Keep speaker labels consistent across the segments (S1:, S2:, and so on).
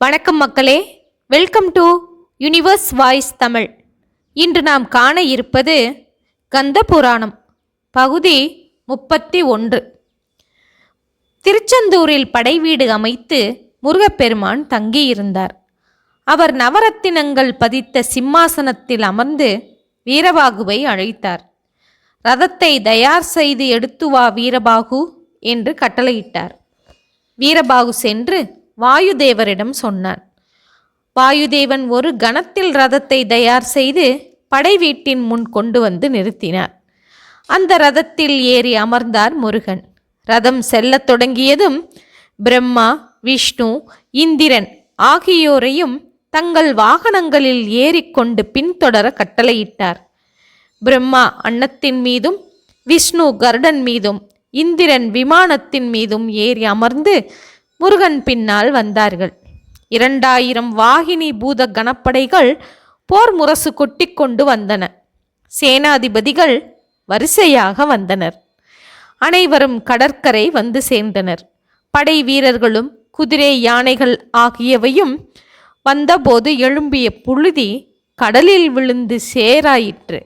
S1: வணக்கம் மக்களே. Welcome to Universe Voice Tamil இன்று நாம் காண இருப்பது கந்த புராணம் பகுதி முப்பத்தி ஒன்று. திருச்செந்தூரில் படைவீடு அமைத்து முருகப்பெருமான் தங்கியிருந்தார். அவர் நவரத்தினங்கள் பதித்த சிம்மாசனத்தில் அமர்ந்து வீரபாகுவை அழைத்தார். ரதத்தை தயார் செய்து எடுத்து வா வீரபாகு என்று கட்டளையிட்டார். வீரபாகு சென்று வாயுதேவரிடம் சொன்னான். வாயுதேவன் ஒரு கணத்தில் ரதத்தை தயார் செய்து படை வீட்டின் முன் கொண்டு வந்து நிறுத்தினார். அந்த ரதத்தில் ஏறி அமர்ந்தார் முருகன். ரதம் செல்லத் தொடங்கியதும் பிரம்மா விஷ்ணு இந்திரன் ஆகியோரையும் தங்கள் வாகனங்களில் ஏறிக்கொண்டு பின்தொடர கட்டளையிட்டார். பிரம்மா அன்னத்தின் மீதும் விஷ்ணு கருடன் மீதும் இந்திரன் விமானத்தின் மீதும் ஏறி அமர்ந்து முருகன் பின்னால் வந்தார்கள். இரண்டாயிரம் வாகினி பூத கணப்படைகள் போர் முரசு கொட்டி கொண்டு வந்தன. சேனாதிபதிகள் வரிசையாக வந்தனர். அனைவரும் கடற்கரை வந்து சேர்ந்தனர். படை வீரர்களும் குதிரை யானைகள் ஆகியவையும் வந்தபோது எழும்பிய புழுதி கடலில் விழுந்து சேராயிற்று.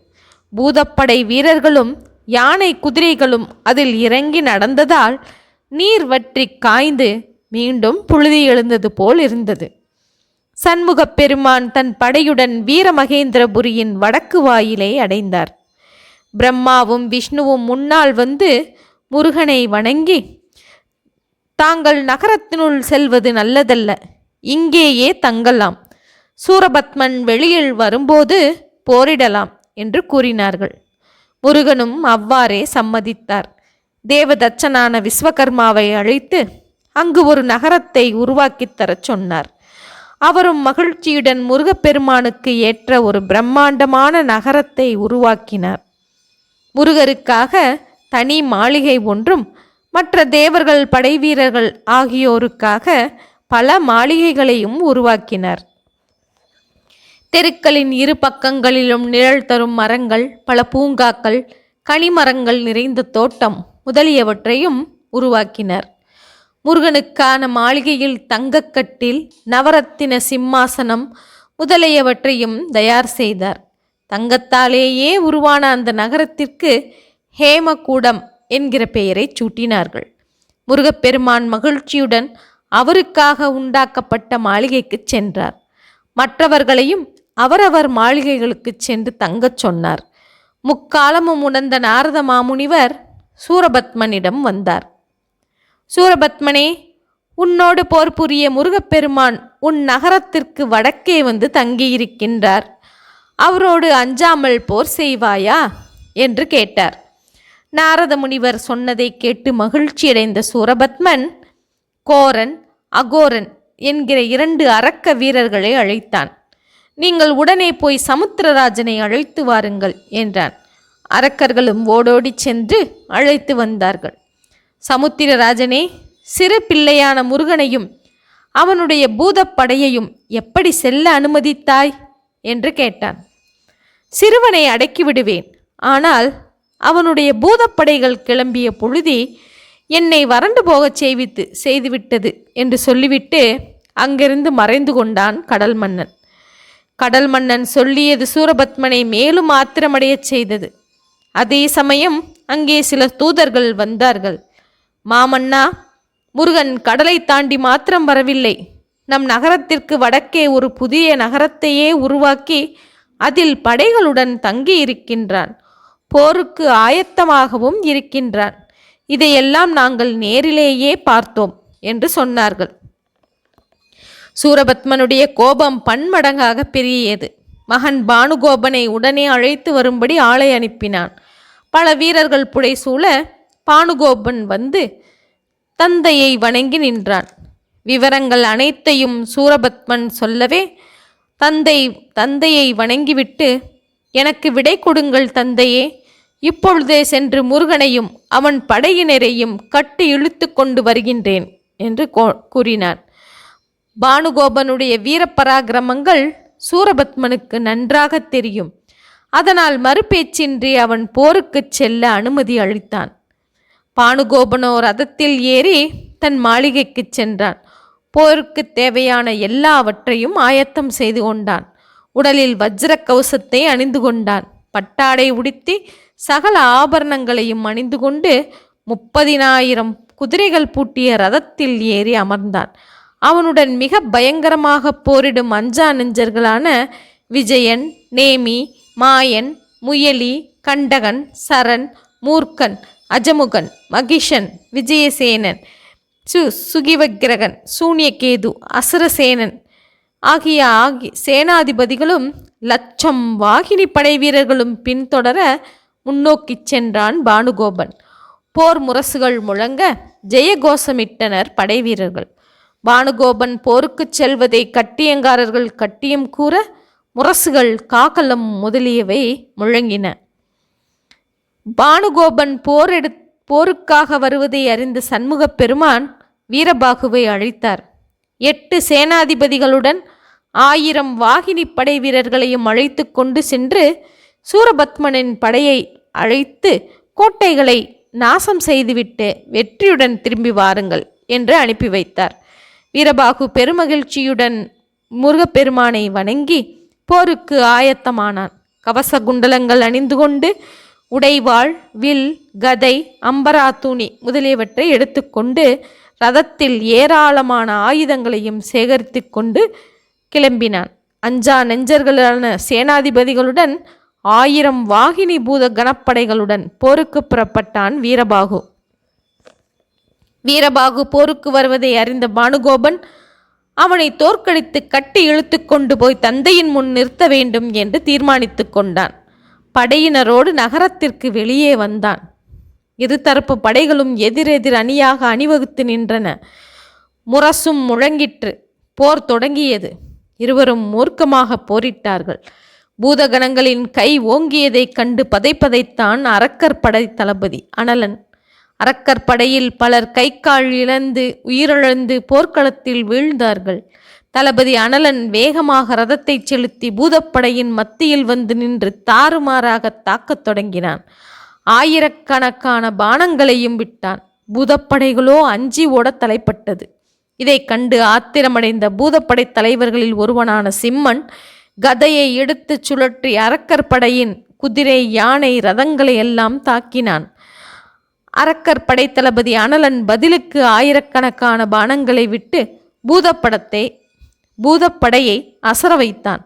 S1: பூதப்படை வீரர்களும் யானை குதிரைகளும் அதில் இறங்கி நடந்ததால் நீர் வற்றி காய்ந்து மீண்டும் புழுதி எழுந்தது போல் இருந்தது. சண்முகப் பெருமான் தன் படையுடன் வீரமகேந்திரபுரியின் வடக்கு வாயிலை அடைந்தார். பிரம்மாவும் விஷ்ணுவும் முன்னால் வந்து முருகனை வணங்கி தாங்கள் நகரத்தினுள் செல்வது நல்லதல்ல. இங்கேயே தங்கலாம். சூரபத்மன் வெளியில் வரும்போது போரிடலாம் என்று கூறினார்கள். முருகனும் அவ்வாறே சம்மதித்தார். தேவதச்சனான விஸ்வகர்மாவை அழைத்து அங்கு ஒரு நகரத்தை உருவாக்கித் தரச் சொன்னார். அவரும் மகிழ்ச்சியுடன் முருகப்பெருமானுக்கு ஏற்ற ஒரு பிரம்மாண்டமான நகரத்தை உருவாக்கினார். முருகருக்காக தனி மாளிகை ஒன்றும் மற்ற தேவர்கள் படைவீரர்கள் ஆகியோருக்காக பல மாளிகைகளையும் உருவாக்கினார். தெருக்களின் இரு பக்கங்களிலும் நிழல் தரும் மரங்கள் பல பூங்காக்கள் கனிமரங்கள் நிறைந்த தோட்டம் முதலியவற்றையும் உருவாக்கினர். முருகனுக்கான மாளிகையில் தங்கக்கட்டில் நவரத்தின சிம்மாசனம் முதலியவற்றையும் தயார் செய்தார். தங்கத்தாலேயே உருவான அந்த நகரத்திற்கு ஹேமகூடம் என்கிற பெயரை சூட்டினார்கள். முருகப்பெருமான் மகிழ்ச்சியுடன் அவருக்காக உண்டாக்கப்பட்ட மாளிகைக்கு சென்றார். மற்றவர்களையும் அவரவர் மாளிகைகளுக்குச் சென்று தங்கச் சொன்னார். முக்காலமும் உணர்ந்த நாரத மாமுனிவர் சூரபத்மனிடம் வந்தார். சூரபத்மனே உன்னோடு போர் புரிய முருகப்பெருமான் உன் நகரத்திற்கு வடக்கே வந்து தங்கியிருக்கின்றார். அவரோடு அஞ்சாமல் போர் செய்வாயா? என்று கேட்டார். நாரத முனிவர் சொன்னதை கேட்டு மகிழ்ச்சியடைந்த சூரபத்மன் கோரன் அகோரன் என்கிற இரண்டு அரக்க வீரர்களை அழைத்தான். நீங்கள் உடனே போய் சமுத்திரராஜனை அழைத்து வாருங்கள் என்றான். அரக்கர்களும் ஓடோடிச் சென்று அழைத்து வந்தார்கள். சமுத்திரராஜனே சிறு பிள்ளையான முருகனையும் அவனுடைய பூதப்படையையும் எப்படி செல்ல அனுமதித்தாய்? என்று கேட்டான். சிறுவனை அடக்கிவிடுவேன் ஆனால் அவனுடைய பூதப்படைகள் கிளம்பிய பொழுதி என்னை வறண்டு போகச் செய்வித்து செய்துவிட்டது என்று சொல்லிவிட்டு அங்கிருந்து மறைந்து கொண்டான் கடல் மன்னன். கடல் மன்னன் சொல்லியது சூரபத்மனை மேலும் ஆத்திரமடையச் செய்தது. அதே சமயம் அங்கே சில தூதர்கள் வந்தார்கள். மாமன்னா முருகன் கடலை தாண்டி மாத்திரம் வரவில்லை. நம் நகரத்திற்கு வடக்கே ஒரு புதிய நகரத்தையே உருவாக்கி அதில் படைகளுடன் தங்கி இருக்கின்றான் போருக்கு ஆயத்தமாகவும் இருக்கின்றான். இதையெல்லாம் நாங்கள் நேரிலேயே பார்த்தோம் என்று சொன்னார்கள். சூரபத்மனுடைய கோபம் பன்மடங்காக பெரியது மகன் பானுகோபனை உடனே அழைத்து வரும்படி ஆளை அனுப்பினான். பல வீரர்கள் புடைசூழ பானுகோபன் வந்து தந்தையை வணங்கி நின்றான். விவரங்கள் அனைத்தையும் சூரபத்மன் சொல்லவே தந்தை தந்தையை வணங்கிவிட்டு எனக்கு விடை கொடுங்கள் தந்தையே. இப்பொழுதே சென்று முருகனையும் அவன் படையினரையும் கட்டி இழுத்து கொண்டு வருகின்றேன் என்று கூறினான். பானுகோபனுடைய வீரப்பராக்கிரமங்கள் சூரபத்மனுக்கு நன்றாக தெரியும். அதனால் மறுபேச்சின்றி அவன் போருக்குச் செல்ல அனுமதி அளித்தான். பானுகோபனோ ரதத்தில் ஏறி தன் மாளிகைக்குச் சென்றான். போருக்கு தேவையான எல்லாவற்றையும் ஆயத்தம் செய்து கொண்டான். உடலில் வஜ்ர கவசத்தை அணிந்து கொண்டான். பட்டாடை உடுத்தி சகல ஆபரணங்களையும் அணிந்து கொண்டு முப்பதினாயிரம் குதிரைகள் பூட்டிய ரதத்தில் ஏறி அமர்ந்தான். அவனுடன் மிக பயங்கரமாக போரிடும் அஞ்சா நெஞ்சர்களான விஜயன் நேமி மாயன் முயலி கண்டகன் சரண் மூர்க்கன் அஜமுகன் மகிஷன் விஜயசேனன் சு சுகிவக்கிரகன் சூனியகேது அசுரசேனன் ஆகிய ஆகி சேனாதிபதிகளும் லட்சம் வாகினி படை வீரர்களும் பின்தொடர முன்னோக்கிச் சென்றான் பானுகோபன். போர் முரசுகள் முழங்க ஜெயகோஷமிட்டனர் படை வீரர்கள். பானுகோபன் போருக்கு செல்வதை கட்டியங்காரர்கள் கட்டியம் கூற முரசுகள் காக்கலம் முதலியவை முழங்கின. பானுகோபன் போர் எடு போருக்காக வருவதை அறிந்த சண்முகப் பெருமான் வீரபாகுவை அழைத்தார். எட்டு சேனாதிபதிகளுடன் ஆயிரம் வாகினி படை வீரர்களையும் அழைத்து கொண்டு சென்று சூரபத்மனின் படையை அழைத்து கோட்டைகளை நாசம் செய்துவிட்டு வெற்றியுடன் திரும்பி வாருங்கள் என்று அனுப்பி வைத்தார். வீரபாகு பெருமகிழ்ச்சியுடன் முருகப்பெருமானை வணங்கி போருக்கு ஆயத்தமானான். கவச குண்டலங்கள் அணிந்து கொண்டு உடைவாள் வில் கதை அம்பரா துணி முதலியவற்றை எடுத்துக்கொண்டு ரதத்தில் ஏராளமான ஆயுதங்களையும் சேகரித்து கொண்டு கிளம்பினான். அஞ்சா நெஞ்சர்களான சேனாதிபதிகளுடன் ஆயிரம் வாகினி பூத கணப்படைகளுடன் போருக்கு புறப்பட்டான் வீரபாகு. வீரபாகு போருக்கு வருவதை அறிந்த பானுகோபன் அவனை தோற்கடித்து கட்டி இழுத்து கொண்டு போய் தந்தையின் முன் நிறுத்த வேண்டும் என்று தீர்மானித்து கொண்டான். படையினரோடு நகரத்திற்கு வெளியே வந்தான். இருதரப்பு படைகளும் எதிரெதிர் அணியாக அணிவகுத்து நின்றன. முரசும் முழங்கிற்று. போர் தொடங்கியது. இருவரும் மூர்க்கமாக போரிட்டார்கள். பூதகணங்களின் கை ஓங்கியதைக் கண்டு பதைப்பதைத்தான் அரக்கர் படை தளபதி அனலன். அரக்கர் படையில் பலர் கை கால் இழந்து உயிரிழந்து போர்க்களத்தில் வீழ்ந்தார்கள். தளபதி அனலன் வேகமாக ரதத்தை செலுத்தி பூதப்படையின் மத்தியில் வந்து நின்று தாறுமாறாக தாக்கத் தொடங்கினான். ஆயிரக்கணக்கான பானங்களையும் விட்டான். பூதப்படைகளோ அஞ்சி ஓட தலைப்பட்டது. இதை கண்டு ஆத்திரமடைந்த பூதப்படை தலைவர்களில் ஒருவனான சிம்மன் கதையை எடுத்துச் சுழற்றி அரக்கர் படையின் குதிரை யானை ரதங்களை எல்லாம் தாக்கினான். அரக்கர் படைத்தளபதி அனலன் பதிலுக்கு ஆயிரக்கணக்கான பானங்களை விட்டு பூதப்படத்தை பூதப்படையை அசர வைத்தான்.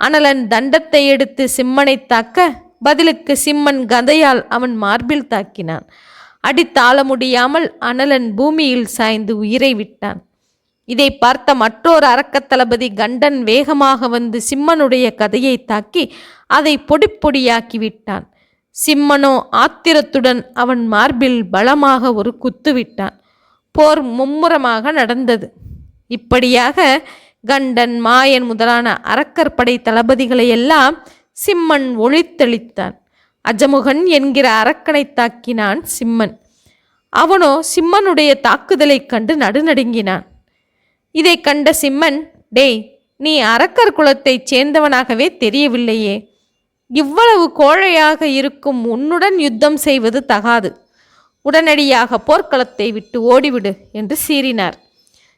S1: அனலன் தண்டத்தை எடுத்து சிம்மனை தாக்க பதிலுக்கு சிம்மன் கதையால் அவன் மார்பில் தாக்கினான். அடித்தாள முடியாமல் அனலன் பூமியில் சாய்ந்து உயிரை விட்டான். இதை பார்த்த மற்றொரு அரக்க தளபதி கண்டன் வேகமாக வந்து சிம்மனுடைய கதையை தாக்கி அதை பொடி பொடியாக்கி விட்டான். சிம்மனோ ஆத்திரத்துடன் அவன் மார்பில் பலமாக ஒரு குத்து விட்டான். போர் மும்முரமாக நடந்தது. இப்படியாக கண்டன் மாயன் முதலான அறக்கற்படை தளபதிகளை எல்லாம் சிம்மன் ஒழித்தளித்தான் அஜமுகன் என்கிற அரக்கனை தாக்கினான் சிம்மன். அவனோ சிம்மனுடைய தாக்குதலைக் கண்டு நடுநடுங்கினான். இதை கண்ட சிம்மன் டேய் நீ அரக்கர் குலத்தைச் சேர்ந்தவனாகவே தெரியவில்லையே. இவ்வளவு கோழையாக இருக்கும் உன்னுடன் யுத்தம் செய்வது தகாது. உடனடியாக போர்க்களத்தை விட்டு ஓடிவிடு என்று சீறினார்.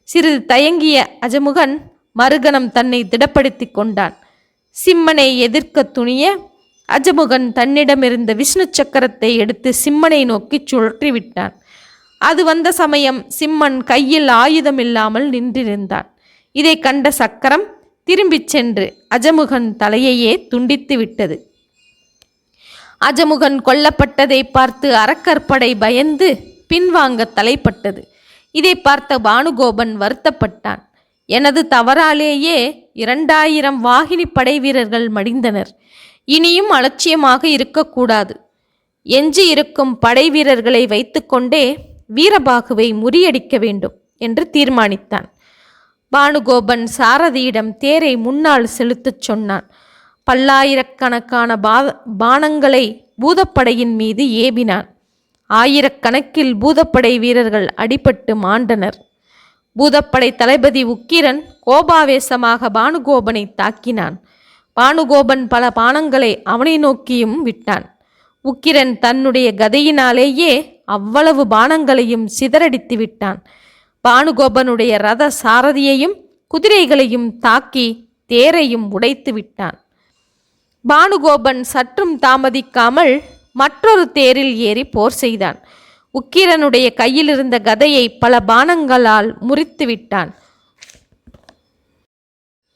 S1: சிறிது தயங்கிய அஜமுகன் மறுகணம் தன்னை திடப்படுத்தி கொண்டான். சிம்மனை எதிர்க்க துணிய அஜமுகன் தன்னிடமிருந்த விஷ்ணு சக்கரத்தை எடுத்து சிம்மனை நோக்கி சுழற்றி விட்டான் அது வந்த சமயம் சிம்மன் கையில் ஆயுதம் இல்லாமல் நின்றிருந்தான். இதை கண்ட சக்கரம் திரும்பிச் சென்று அஜமுகன் தலையையே துண்டித்து விட்டது. அஜமுகன் கொல்லப்பட்டதை பார்த்து அறக்கற்படை பயந்து பின்வாங்க தலைப்பட்டது. இதை பார்த்த பானுகோபன் வருத்தப்பட்டான். எனது தவறாலேயே இரண்டாயிரம் வாகினி படை வீரர்கள் மடிந்தனர். இனியும் அலட்சியமாக இருக்கக்கூடாது. எஞ்சி இருக்கும் படை வீரர்களை வைத்துக்கொண்டே வீரபாகுவை முறியடிக்க வேண்டும் என்று தீர்மானித்தான். பானுகோபன் சாரதியிடம் தேரை முன்னால் செலுத்தச் சொன்னான். பல்லாயிரக்கணக்கான பா பானங்களை பூதப்படையின் மீது ஏவினான். ஆயிரக்கணக்கில் பூதப்படை வீரர்கள் அடிபட்டு மாண்டனர். பூதப்படை தளபதி உக்கிரன் கோபாவேசமாக பானுகோபனை தாக்கினான். பானுகோபன் பல பானங்களை அவனை நோக்கியும் விட்டான். உக்கிரன் தன்னுடைய கதையினாலேயே அவ்வளவு பானங்களையும் சிதறடித்து விட்டான். பானுகோபனுடைய ரத சாரதியையும் குதிரைகளையும் தாக்கி தேரையும் உடைத்து விட்டான். பானுகோபன் சற்றும் தாமதிக்காமல் மற்றொரு தேரில் ஏறி போர் செய்தான். உக்கிரனுடைய கையிலிருந்த கதையை பல பானங்களால் முறித்து விட்டான்.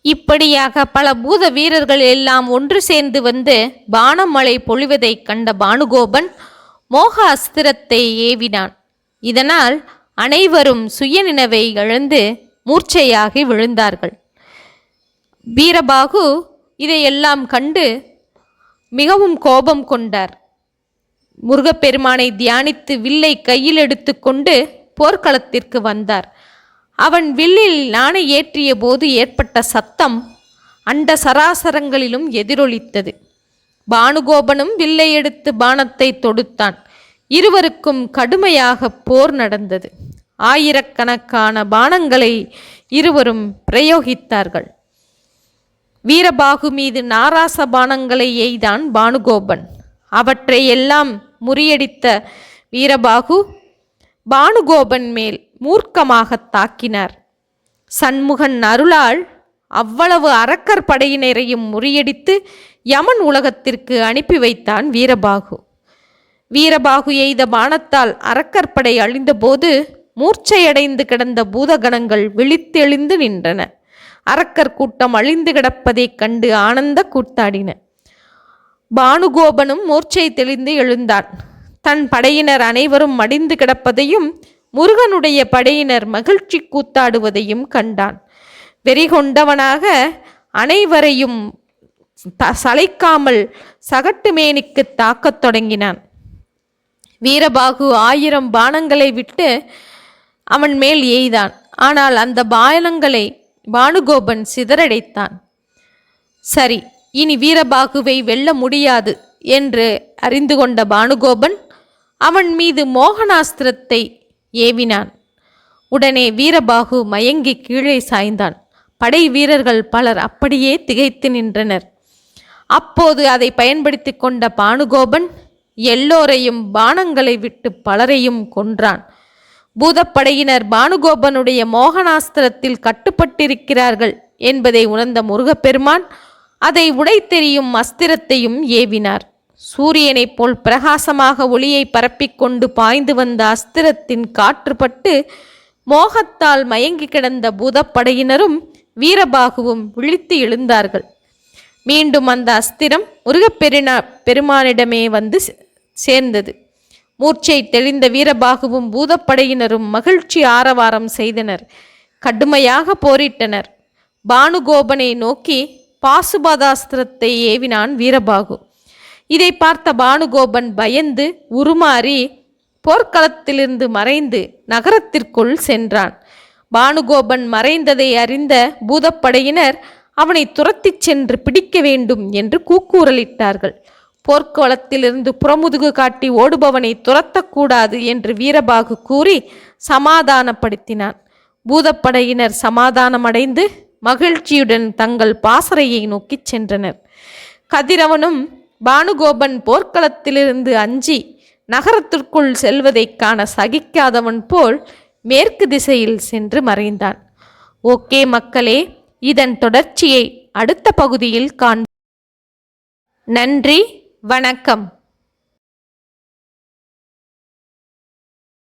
S1: இப்படியாக பல பூத வீரர்கள் எல்லாம் ஒன்று சேர்ந்து வந்து பானமழை பொழிவதைக் கண்ட பானுகோபன் மோக அஸ்திரத்தை ஏவினான். இதனால் அனைவரும் சுயநினைவை இழந்து மூர்ச்சையாகி விழுந்தார்கள். வீரபாகு இதையெல்லாம் கண்டு மிகவும் கோபம் கொண்டார். முருகப்பெருமானை தியானித்து வில்லை கையில் எடுத்துக்கொண்டு போர்க்களத்திற்கு வந்தார். அவன் வில்லில் நாணை ஏற்றிய போது ஏற்பட்ட சத்தம் அண்ட சராசரங்களிலும் எதிரொலித்தது. பானுகோபனும் வில்லை எடுத்து பானத்தை தொடுத்தான். இருவருக்கும் கடுமையாக போர் நடந்தது. ஆயிரக்கணக்கான பானங்களை இருவரும் பிரயோகித்தார்கள். வீரபாகு மீது நாராச பானங்களை எய்தான் பானுகோபன். அவற்றை எல்லாம் முறியடித்த வீரபாகு பானுகோபன் மேல் மூர்க்கமாக தாக்கினார். சண்முகன் அருளால் அவ்வளவு அரக்கர் படையினரையும் முறியடித்து யமன் உலகத்திற்கு அனுப்பி வைத்தான் வீரபாகு. வீரபாகு எய்த பானத்தால் அரக்கற்படை அழிந்தபோது மூர்ச்சையடைந்து கிடந்த பூதகணங்கள் விழித்தெழுந்து நின்றன. அரக்கர் கூட்டம் அழிந்து கிடப்பதைக் கண்டு ஆனந்த கூத்தாடின. பானுகோபனும் மூர்ச்சை தெளிந்து எழுந்தான். தன் படையினர் அனைவரும் மடிந்து கிடப்பதையும் முருகனுடைய படையினர் மகிழ்ச்சி கூத்தாடுவதையும் கண்டான். வெறிகொண்டவனாக அனைவரையும் த சளைக்காமல் சகட்டு மேனிக்கு தாக்கத் தொடங்கினான். வீரபாகு ஆயிரம் பானங்களை விட்டு அவன் மேல் எய்தான் ஆனால் அந்த பானங்களை பானுகோபன் சிதறடைத்தான். சரி இனி வீரபாகுவை வெல்ல முடியாது என்று அறிந்து கொண்ட பானுகோபன் அவன் மீது மோகனாஸ்திரத்தை ஏவினான். உடனே வீரபாகு மயங்கி கீழே சாய்ந்தான். படை வீரர்கள் பலர் அப்படியே திகைத்து நின்றனர். அப்போது அதை பயன்படுத்தி கொண்ட பானுகோபன் எல்லோரையும் பானங்களை விட்டு பலரையும் கொன்றான். பூதப்படையினர் பானுகோபனுடைய மோகனாஸ்திரத்தில் கட்டுப்பட்டிருக்கிறார்கள் என்பதை உணர்ந்த முருகப்பெருமான் அதை உடைத்தெறியும் அஸ்திரத்தையும் ஏவினார். சூரியனைப் போல் பிரகாசமாக ஒளியை பரப்பிக்கொண்டு பாய்ந்து வந்த அஸ்திரத்தின் காற்றுப்பட்டு மோகத்தால் மயங்கி கிடந்த பூதப்படையினரும் வீரபாகுவும் விழித்து எழுந்தார்கள். மீண்டும் அந்த அஸ்திரம் முருகப்பெருனா பெருமானிடமே வந்து சேர்ந்தது. மூர்ச்சை தெளிந்த வீரபாகுவும் பூதப்படையினரும் மகிழ்ச்சி ஆரவாரம் செய்தனர். கடுமையாக போரிட்டனர். பானுகோபனை நோக்கி பாசுபாதாஸ்திரத்தை ஏவினான் வீரபாகு. இதை பார்த்த பானுகோபன் பயந்து உருமாறி போர்க்களத்திலிருந்து மறைந்து நகரத்திற்குள் சென்றான். பானுகோபன் மறைந்ததை அறிந்த பூதப்படையினர் அவனை துரத்திச் சென்று பிடிக்க வேண்டும் என்று கூக்கூரலிட்டார்கள் போர்க்களத்திலிருந்து புறமுதுகு காட்டி ஓடுபவனை துரத்தக்கூடாது என்று வீரபாகு கூறி சமாதானப்படுத்தினான். பூதப்படையினர் சமாதானமடைந்து மகிழ்ச்சியுடன் தங்கள் பாசறையை நோக்கிச் சென்றனர். கதிரவனும் பானுகோபன் போர்க்களத்திலிருந்து அஞ்சி நகரத்திற்குள் செல்வதைக் காண சகிக்காதவன் போல் மேற்கு திசையில் சென்று மறைந்தான். ஓகே மக்களே இதன் தொடர்ச்சியை அடுத்த பகுதியில் காண் நன்றி வணக்கம்.